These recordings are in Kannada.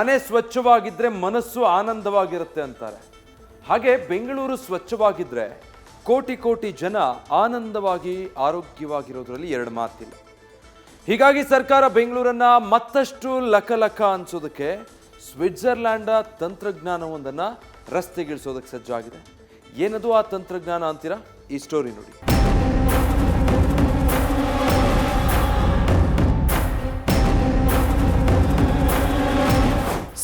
ಮನೆ ಸ್ವಚ್ಛವಾಗಿದ್ರೆ ಮನಸ್ಸು ಆನಂದವಾಗಿರುತ್ತೆ ಅಂತಾರೆ. ಹಾಗೆ ಬೆಂಗಳೂರು ಸ್ವಚ್ಛವಾಗಿದ್ರೆ ಕೋಟಿ ಕೋಟಿ ಜನ ಆನಂದವಾಗಿ ಆರೋಗ್ಯವಾಗಿರೋದ್ರಲ್ಲಿ ಎರಡು ಮಾತಿಲ್ಲ. ಹೀಗಾಗಿ ಸರ್ಕಾರ ಬೆಂಗಳೂರನ್ನ ಮತ್ತಷ್ಟು ಲಕಲಕ ಅನ್ಸೋದಕ್ಕೆ ಸ್ವಿಟ್ಜರ್ಲ್ಯಾಂಡ ತಂತ್ರಜ್ಞಾನವೊಂದನ್ನು ರಸ್ತೆಗಿಳಿಸೋದಕ್ಕೆ ಸಜ್ಜಾಗಿದೆ. ಏನದು ಆ ತಂತ್ರಜ್ಞಾನ ಅಂತೀರಾ? ಈ ಸ್ಟೋರಿ ನೋಡಿ.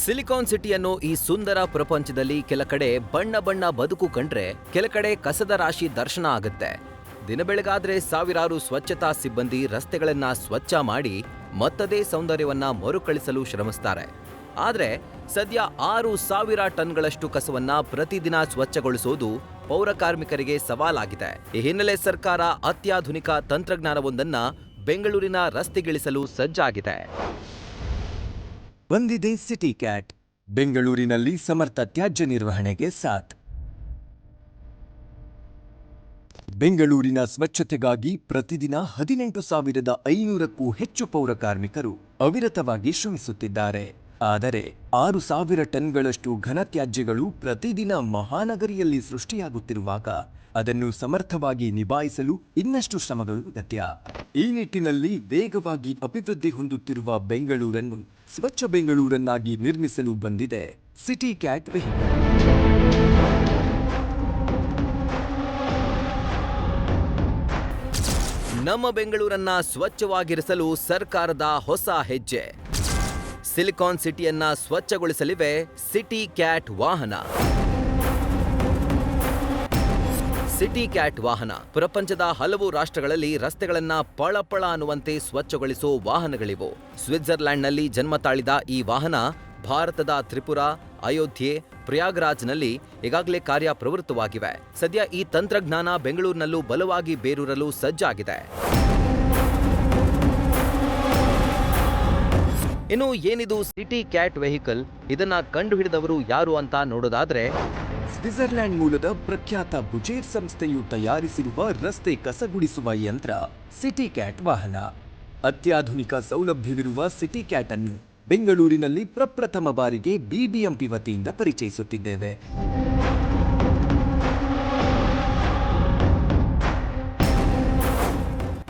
ಸಿಲಿಕಾನ್ ಸಿಟಿಯನ್ನು ಈ ಸುಂದರ ಪ್ರಪಂಚದಲ್ಲಿ ಕೆಲ ಕಡೆ ಬಣ್ಣ ಬಣ್ಣ ಬದುಕು ಕಂಡ್ರೆ ಕೆಲ ಕಡೆ ಕಸದ ರಾಶಿ ದರ್ಶನ ಆಗುತ್ತೆ. ದಿನ ಬೆಳಗಾದ್ರೆ ಸಾವಿರಾರು ಸ್ವಚ್ಛತಾ ಸಿಬ್ಬಂದಿ ರಸ್ತೆಗಳನ್ನ ಸ್ವಚ್ಛ ಮಾಡಿ ಮತ್ತದೇ ಸೌಂದರ್ಯವನ್ನ ಮರುಕಳಿಸಲು ಶ್ರಮಿಸ್ತಾರೆ. ಆದ್ರೆ ಸದ್ಯ ಆರು ಸಾವಿರ ಟನ್ಗಳಷ್ಟು ಕಸವನ್ನ ಪ್ರತಿದಿನ ಸ್ವಚ್ಛಗೊಳಿಸೋದು ಪೌರ ಕಾರ್ಮಿಕರಿಗೆ ಸವಾಲಾಗಿದೆ. ಈ ಹಿನ್ನೆಲೆ ಸರ್ಕಾರ ಅತ್ಯಾಧುನಿಕ ತಂತ್ರಜ್ಞಾನವೊಂದನ್ನ ಬೆಂಗಳೂರಿನ ರಸ್ತೆಗಿಳಿಸಲು ಸಜ್ಜಾಗಿದೆ. ಬಂದಿದೆ ಸಿಟಿ ಕ್ಯಾಟ್. ಬೆಂಗಳೂರಿನಲ್ಲಿ ಸಮರ್ಥ ತ್ಯಾಜ್ಯ ನಿರ್ವಹಣೆಗೆ ಸಾಥ್. ಬೆಂಗಳೂರಿನ ಸ್ವಚ್ಛತೆಗಾಗಿ ಪ್ರತಿದಿನ ಹದಿನೆಂಟು ಸಾವಿರದ ಐನೂರಕ್ಕೂ ಹೆಚ್ಚು ಪೌರ ಕಾರ್ಮಿಕರು ಅವಿರತವಾಗಿ ಶ್ರಮಿಸುತ್ತಿದ್ದಾರೆ. ಆದರೆ ಆರು ಸಾವಿರ ಟನ್ಗಳಷ್ಟು ಘನತ್ಯಾಜ್ಯಗಳು ಪ್ರತಿದಿನ ಮಹಾನಗರಿಯಲ್ಲಿ ಸೃಷ್ಟಿಯಾಗುತ್ತಿರುವಾಗ ಅದನ್ನು ಸಮರ್ಥವಾಗಿ ನಿಭಾಯಿಸಲು ಇನ್ನಷ್ಟು ಶ್ರಮಗಳು ಅಗತ್ಯ. ಈ ನಿಟ್ಟಿನಲ್ಲಿ ವೇಗವಾಗಿ ಅಭಿವೃದ್ಧಿ ಹೊಂದುತ್ತಿರುವ ಬೆಂಗಳೂರನ್ನು ಸ್ವಚ್ಛ ಬೆಂಗಳೂರನ್ನಾಗಿ ನಿರ್ಮಿಸಲು ಬಂದಿದೆ ಸಿಟಿ ಕ್ಯಾಟ್ ವೆಹಿಕಲ್. ನಮ್ಮ ಬೆಂಗಳೂರನ್ನ ಸ್ವಚ್ಛವಾಗಿರಿಸಲು ಸರ್ಕಾರದ ಹೊಸ ಹೆಜ್ಜೆ. ಸಿಲಿಕಾನ್ ಸಿಟಿಯನ್ನ ಸ್ವಚ್ಛಗೊಳಿಸಲಿವೆ ಸಿಟಿ ಕ್ಯಾಟ್ ವಾಹನ. ಸಿಟಿ ಕ್ಯಾಟ್ ವಾಹನ. ಪ್ರಪಂಚದ ಹಲವು ರಾಷ್ಟ್ರಗಳಲ್ಲಿ ರಸ್ತೆಗಳನ್ನ ಪಳಪಳ ಅನ್ನುವಂತೆ ಸ್ವಚ್ಛಗೊಳಿಸೋ ವಾಹನಗಳಿವು. ಸ್ವಿಟ್ಜರ್ಲ್ಯಾಂಡ್ನಲ್ಲಿ ಜನ್ಮ ತಾಳಿದ ಈ ವಾಹನ ಭಾರತದ ತ್ರಿಪುರ, ಅಯೋಧ್ಯೆ, ಪ್ರಯಾಗ್ರಾಜ್ನಲ್ಲಿ ಈಗಾಗಲೇ ಕಾರ್ಯ ಪ್ರವೃತ್ತವಾಗಿವೆ ಸದ್ಯ ಈ ತಂತ್ರಜ್ಞಾನ ಬೆಂಗಳೂರಿನಲ್ಲೂ ಬಲವಾಗಿ ಬೇರೂರಲು ಸಜ್ಜಾಗಿದೆ. ಇನ್ನು ಏನಿದು ಸಿಟಿ ಕ್ಯಾಟ್ ವೆಹಿಕಲ್? ಇದನ್ನ ಕಂಡುಹಿಡಿದವರು ಯಾರು ಅಂತ ನೋಡೋದಾದ್ರೆ ಸ್ವಿಟ್ಜರ್ಲ್ಯಾಂಡ್ ಮೂಲದ ಪ್ರಖ್ಯಾತ ಬುಜೇರ್ ಸಂಸ್ಥೆಯು ತಯಾರಿಸಿರುವ ರಸ್ತೆ ಕಸಗುಡಿಸುವ ಯಂತ್ರ ಸಿಟಿ ಕ್ಯಾಟ್ ವಾಹನ. ಅತ್ಯಾಧುನಿಕ ಸೌಲಭ್ಯವಿರುವ ಸಿಟಿ ಕ್ಯಾಟ್ ಅನ್ನು ಬೆಂಗಳೂರಿನಲ್ಲಿ ಪ್ರಪ್ರಥಮ ಬಾರಿಗೆ ಬಿಬಿಎಂಪಿ ವತಿಯಿಂದ ಪರಿಚಯಿಸುತ್ತಿದ್ದೇವೆ.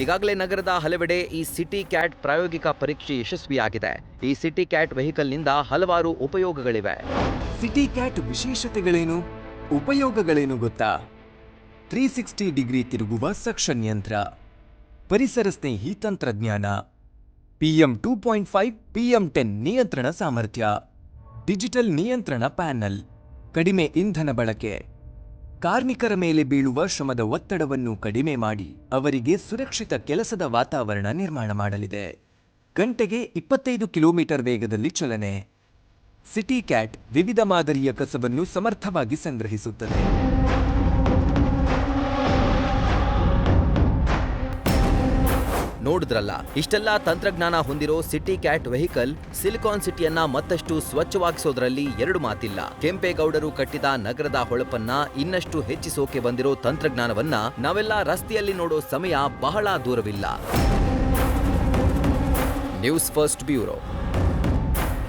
ಈಗಾಗಲೇ ನಗರದ ಹಲವೆಡೆ ಈ ಸಿಟಿ ಕ್ಯಾಟ್ ಪ್ರಾಯೋಗಿಕ ಪರೀಕ್ಷೆ ಯಶಸ್ವಿಯಾಗಿದೆ. ಈ ಸಿಟಿ ಕ್ಯಾಟ್ ವೆಹಿಕಲ್ನಿಂದ ಹಲವಾರು ಉಪಯೋಗಗಳಿವೆ. ಸಿಟಿ ಕ್ಯಾಟ್ ವಿಶೇಷತೆಗಳೇನು? ಉಪಯೋಗಗಳೇನು ಗೊತ್ತಾ? ತ್ರೀ ಸಿಕ್ಸ್ಟಿ ಡಿಗ್ರಿ ತಿರುಗುವ ಸಕ್ಷನ್ ಯಂತ್ರ. ಪರಿಸರ ಸ್ನೇಹಿ ತಂತ್ರಜ್ಞಾನ. PM two point five PM ten ನಿಯಂತ್ರಣ ಸಾಮರ್ಥ್ಯ. ಡಿಜಿಟಲ್ ನಿಯಂತ್ರಣ ಪ್ಯಾನಲ್ ಕಡಿಮೆ ಇಂಧನ ಬಳಕೆ. ಕಾರ್ಮಿಕರ ಮೇಲೆ ಬೀಳುವ ಶ್ರಮದ ಒತ್ತಡವನ್ನು ಕಡಿಮೆ ಮಾಡಿ ಅವರಿಗೆ ಸುರಕ್ಷಿತ ಕೆಲಸದ ವಾತಾವರಣ ನಿರ್ಮಾಣ ಮಾಡಲಿದೆ. ಗಂಟೆಗೆ ಇಪ್ಪತ್ತೈದು ಕಿಲೋಮೀಟರ್ ವೇಗದಲ್ಲಿ ಚಲನೆ. ಸಿಟಿ ಕ್ಯಾಟ್ ವಿವಿಧ ಮಾದರಿಯ ಕಸವನ್ನು ಸಮರ್ಥವಾಗಿ ಸಂಗ್ರಹಿಸುತ್ತದೆ. ನೋಡಿದ್ರಲ್ಲ, ಇಷ್ಟೆಲ್ಲ ತಂತ್ರಜ್ಞಾನ ಹೊಂದಿರೋ ಸಿಟಿ ಕ್ಯಾಟ್ ವೆಹಿಕಲ್ ಸಿಲಿಕಾನ್ ಸಿಟಿಯನ್ನ ಮತ್ತಷ್ಟು ಸ್ವಚ್ಛವಾಗಿಸೋದ್ರಲ್ಲಿ ಎರಡು ಮಾತಿಲ್ಲ. ಕೆಂಪೇಗೌಡರು ಕಟ್ಟಿದ ನಗರದ ಹೊಳಪನ್ನ ಇನ್ನಷ್ಟು ಹೆಚ್ಚಿಸೋಕೆ ಬಂದಿರೋ ತಂತ್ರಜ್ಞಾನವನ್ನ ನಾವೆಲ್ಲ ರಸ್ತೆಯಲ್ಲಿ ನೋಡೋ ಸಮಯ ಬಹಳ ದೂರವಿಲ್ಲ. News first bureau.